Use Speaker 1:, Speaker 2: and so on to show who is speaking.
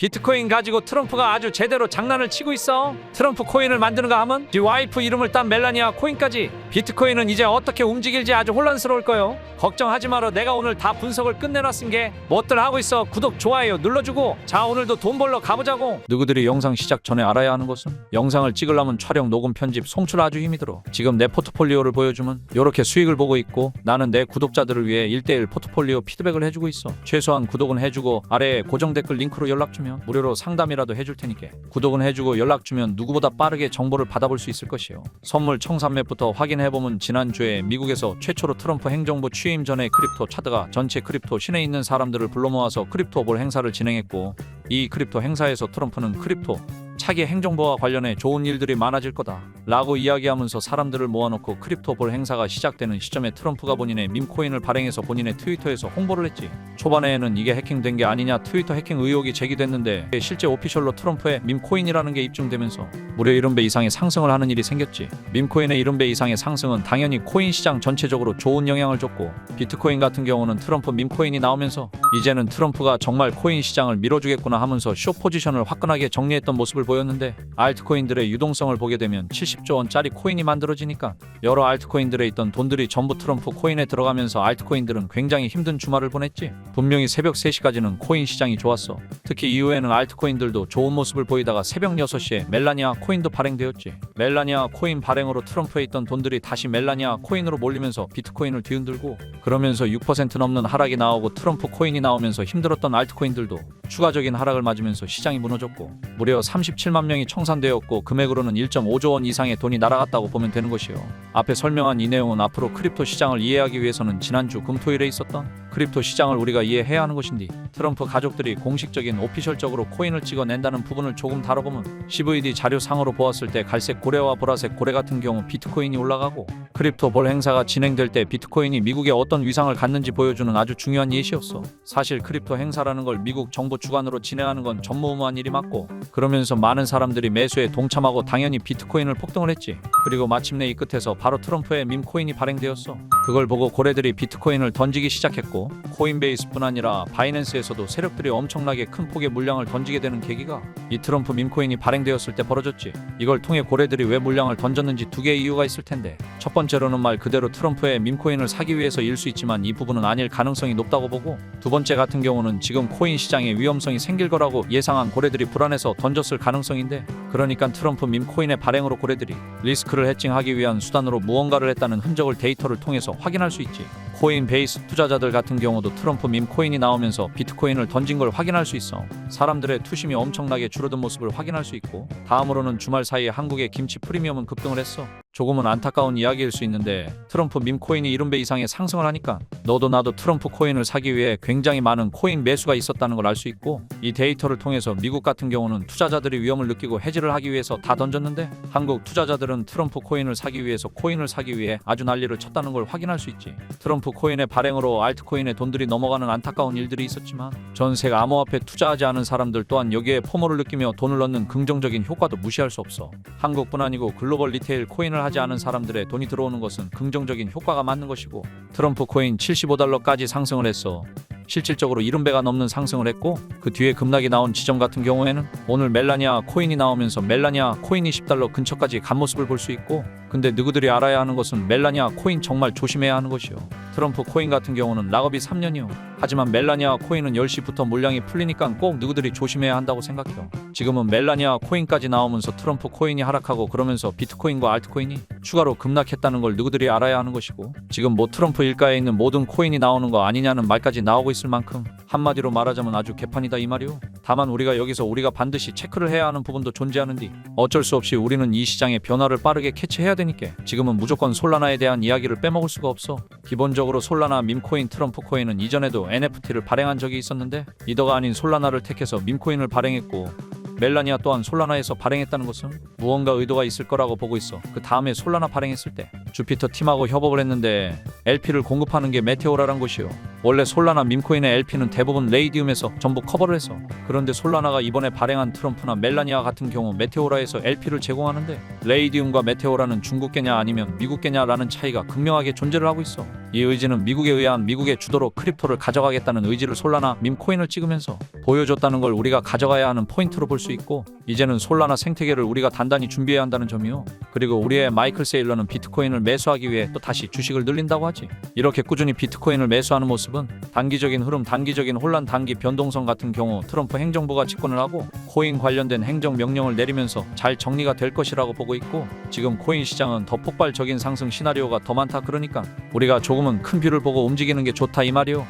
Speaker 1: 비트코인 가지고 트럼프가 아주 제대로 장난을 치고 있어. 트럼프 코인을 만드는가 하면 지 와이프 이름을 딴 멜라니아 코인까지. 비트코인은 이제 어떻게 움직일지 아주 혼란스러울 거요. 걱정하지 마라. 내가 오늘 다 분석을 끝내놨은 게 뭐들 하고 있어. 구독 좋아요 눌러주고. 자 오늘도 돈 벌러 가보자고. 누구들이 영상 시작 전에 알아야 하는 것은 영상을 찍으려면 촬영, 녹음, 편집, 송출 아주 힘이 들어. 지금 내 포트폴리오를 보여주면 이렇게 수익을 보고 있고 나는 내 구독자들을 위해 1대1 포트폴리오 피드백을 해주고 있어. 최소한 구독은 해주고 아래에 고정 댓글 링크로 연락 주면 무료로 상담이라도 해줄 테니까 구독은 해주고 연락 주면 누구보다 빠르게 정보를 받아볼 수 있을 것이요. 선물 청산맵부터 확인해보면 지난주에 미국에서 최초로 트럼프 행정부 취임 전에 크립토 차드가 전체 크립토 시내에 있는 사람들을 불러 모아서 크립토 볼 행사를 진행했고 이 크립토 행사에서 트럼프는 크립토 차기 행정부와 관련해 좋은 일들이 많아질 거다. 라고 이야기하면서 사람들을 모아놓고 크립토 볼 행사가 시작되는 시점에 트럼프가 본인의 밈코인을 발행해서 본인의 트위터에서 홍보를 했지. 초반에는 이게 해킹된 게 아니냐 트위터 해킹 의혹이 제기됐는데 실제 오피셜로 트럼프의 밈코인이라는 게 입증되면서 무려 1배 이상의 상승을 하는 일이 생겼지. 밈코인의 1배 이상의 상승은 당연히 코인 시장 전체적으로 좋은 영향을 줬고 비트코인 같은 경우는 트럼프 밈코인이 나오면서 이제는 트럼프가 정말 코인 시장을 밀어주겠구나 하면서 쇼 포지션을 화끈하게 정리했던 모습을 보였는데 알트코인들의 유동성을 보게 되면 70조 원짜리 코인이 만들어지니까 여러 알트코인들에 있던 돈들이 전부 트럼프 코인에 들어가면서 알트코인들은 굉장히 힘든 주말을 보냈지. 분명히 새벽 3시까지는 코인 시장이 좋았어. 특히 이후에는 알트코인들도 좋은 모습을 보이다가 새벽 6시에 멜라니아 코인도 발행되었지. 멜라니아 코인 발행으로 트럼프에 있던 돈들이 다시 멜라니아 코인으로 몰리면서 비트코인을 뒤흔들고 그러면서 6% 넘는 하락이 나오고 트럼프 코인이 나오면서 힘들었던 알트코인들도 추가적인 하락을 맞으면서 시장이 무너졌고 무려 37만 명이 청산되었고 금액으로는 1.5조 원 이상의 돈이 날아갔다고 보면 되는 것이요. 앞에 설명한 이 내용은 앞으로 크립토 시장을 이해하기 위해서는 지난주 금토일에 있었던 크립토 시장을 우리가 이해해야 하는 것인데 트럼프 가족들이 공식적인 오피셜적으로 코인을 찍어낸다는 부분을 조금 다뤄보면 CVD 자료상으로 보았을 때 갈색 고래와 보라색 고래 같은 경우 비트코인이 올라가고 크립토 볼 행사가 진행될 때 비트코인이 미국에 어떤 위상을 갖는지 보여주는 아주 중요한 예시였어. 사실 크립토 행사라는 걸 미국 정부 주관으로 진행하는 건 전무후무한 일이 맞고 그러면서 많은 사람들이 매수에 동참하고 당연히 비트코인을 폭등을 했지. 그리고 마침내 이 끝에서 바로 트럼프의 밈코인이 발행되었어. 그걸 보고 고래들이 비트코인을 던지기 시작했고 코인베이스뿐 아니라 바이낸스에서도 세력들이 엄청나게 큰 폭의 물량을 던지게 되는 계기가 이 트럼프 밈코인이 발행되었을 때 벌어졌지. 이걸 통해 고래들이 왜 물량을 던졌는지 두 개의 이유가 있을 텐데 첫 번째로는 말 그대로 트럼프의 밈코인을 사기 위해서일 수 있지만 이 부분은 아닐 가능성이 높다고 보고 두 번째 같은 경우는 지금 코인 시장에 위험성이 생길 거라고 예상한 고래들이 불안해서 던졌을 가능성인데 그러니까 트럼프 밈코인의 발행으로 고래들이 리스크를 해칭하기 위한 수단으로 무언가를 했다는 흔적을 데이터를 통해서 확인할 수 있지. 코인 베이스 투자자들 같은 경우도 트럼프 밈 코인이 나오면서 비트코인을 던진 걸 확인할 수 있어. 사람들의 투심이 엄청나게 줄어든 모습을 확인할 수 있고 다음으로는 주말 사이에 한국의 김치 프리미엄은 급등을 했어. 조금은 안타까운 이야기일 수 있는데 트럼프 밈 코인이 70배 이상의 상승을 하니까 너도 나도 트럼프 코인을 사기 위해 굉장히 많은 코인 매수가 있었다는 걸 알 수 있고 이 데이터를 통해서 미국 같은 경우는 투자자들이 위험을 느끼고 해지를 하기 위해서 다 던졌는데 한국 투자자들은 트럼프 코인을 사기 위해서 코인을 사기 위해 아주 난리를 쳤다는 걸 확인할 수 있지. 트럼프 코인의 발행으로 알트코인의 돈들이 넘어가는 안타까운 일들이 있었지만 전 세계 암호화폐 투자하지 않은 사람들 또한 여기에 포모를 느끼며 돈을 넣는 긍정적인 효과도 무시할 수 없어. 한국뿐 아니고 글로벌 리테일 코인을 하지 않은 사람들의 돈이 들어오는 것은 긍정적인 효과가 맞는 것이고 트럼프 코인 75달러까지 상승을 했어. 실질적으로 70배가 넘는 상승을 했고 그 뒤에 급락이 나온 지점 같은 경우에는 오늘 멜라니아 코인이 나오면서 멜라니아 코인이 10달러 근처까지 간 모습을 볼 수 있고 근데 누구들이 알아야 하는 것은 멜라니아 코인 정말 조심해야 하는 것이요. 트럼프 코인 같은 경우는 락업이 3년이요. 하지만 멜라니아 코인은 10시부터 물량이 풀리니까 꼭 누구들이 조심해야 한다고 생각해요. 지금은 멜라니아 코인까지 나오면서 트럼프 코인이 하락하고 그러면서 비트코인과 알트코인이 추가로 급락했다는 걸 누구들이 알아야 하는 것이고 지금 뭐 트럼프 일가에 있는 모든 코인이 나오는 거 아니냐는 말까지 나오고 있을 만큼 한마디로 말하자면 아주 개판이다 이 말이요. 다만 우리가 여기서 우리가 반드시 체크를 해야 하는 부분도 존재하는데 어쩔 수 없이 우리는 이 시장의 변화를 빠르게 캐치해야 되니까 지금은 무조건 솔라나에 대한 이야기를 빼먹을 수가 없어. 기본적으로 솔라나 밈코인 트럼프 코인은 이전에도 NFT를 발행한 적이 있었는데 이더가 아닌 솔라나를 택해서 밈코인을 발행했고 멜라니아 또한 솔라나에서 발행했다는 것은 무언가 의도가 있을 거라고 보고 있어. 그 다음에 솔라나 발행했을 때 주피터 팀하고 협업을 했는데 LP를 공급하는 게 메테오라란 곳이요. 원래 솔라나 밈코인의 LP는 대부분 레이디움에서 전부 커버를 해서 그런데 솔라나가 이번에 발행한 트럼프나 멜라니아 같은 경우 메테오라에서 LP를 제공하는데 레이디움과 메테오라는 중국계냐 아니면 미국계냐라는 차이가 극명하게 존재를 하고 있어. 이 의지는 미국에 의한 미국의 주도로 크립토를 가져가겠다는 의지를 솔라나 밈코인을 찍으면서 보여줬다는 걸 우리가 가져가야 하는 포인트로 볼 수 있고 이제는 솔라나 생태계를 우리가 단단히 준비해야 한다는 점이요. 그리고 우리의 마이클 세일러는 비트코인을 매수하기 위해 또 다시 주식을 늘린다고 하지. 이렇게 꾸준히 비트코인을 매수하는 모습은 단기적인 흐름, 단기적인 혼란, 단기 변동성 같은 경우 트럼프 행정부가 집권을 하고 코인 관련된 행정 명령을 내리면서 잘 정리가 될 것이라고 보고 있고 지금 코인 시장은 더 폭발적인 상승 시나리오가 더 많다 그러니까 우리가 조금은 큰 뷰를 보고 움직이는 게 좋다 이 말이요.